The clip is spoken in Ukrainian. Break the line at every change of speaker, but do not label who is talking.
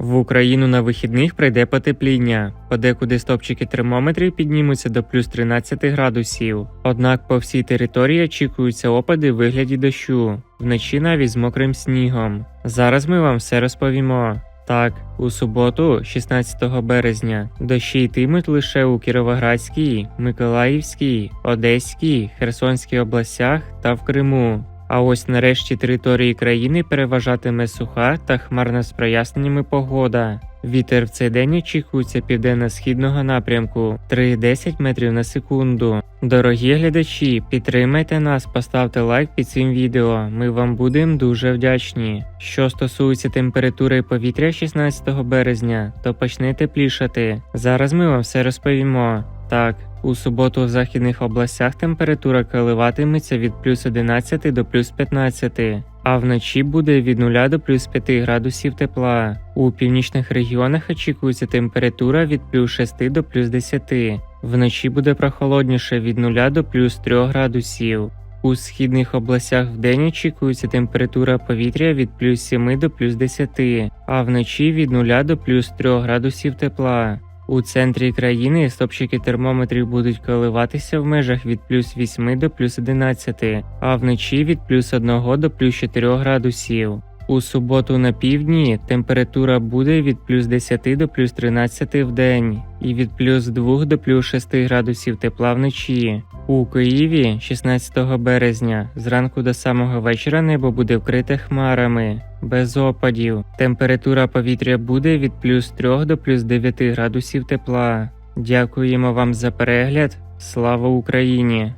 В Україну на вихідних прийде потепління. Подекуди стопчики термометрів піднімуться до плюс 13 градусів. Однак по всій території очікуються опади в вигляді дощу, вночі навіть з мокрим снігом. Зараз ми вам все розповімо. Так, у суботу, 16 березня, дощі йтимуть лише у Кіровоградській, Миколаївській, Одеській, Херсонській областях та в Криму. А ось нарешті території країни переважатиме суха та хмарна з проясненнями погода. Вітер в цей день очікується південно-східного напрямку 3,10 метрів на секунду. Дорогі глядачі, підтримайте нас, поставте лайк під цим відео. Ми вам будемо дуже вдячні. Що стосується температури повітря 16 березня, то почне теплішати. Зараз ми вам все розповімо. Так, у суботу в західних областях температура коливатиметься від плюс 11 до плюс 15, а вночі буде від 0 до плюс 5 градусів тепла. У північних регіонах очікується температура від плюс 6 до плюс 10. Вночі буде прохолодніше від 0 до плюс 3 градусів. У східних областях вдень очікується температура повітря від плюс 7 до плюс 10, а вночі від 0 до плюс 3 градусів тепла. У центрі країни стопчики термометрів будуть коливатися в межах від плюс 8 до плюс 11, а вночі від плюс 1 до плюс 4 градусів. У суботу на півдні температура буде від плюс 10 до плюс 13 в день і від плюс 2 до плюс 6 градусів тепла вночі. У Києві 16 березня зранку до самого вечора небо буде вкрите хмарами, без опадів. Температура повітря буде від плюс 3 до плюс 9 градусів тепла. Дякуємо вам за перегляд. Слава Україні!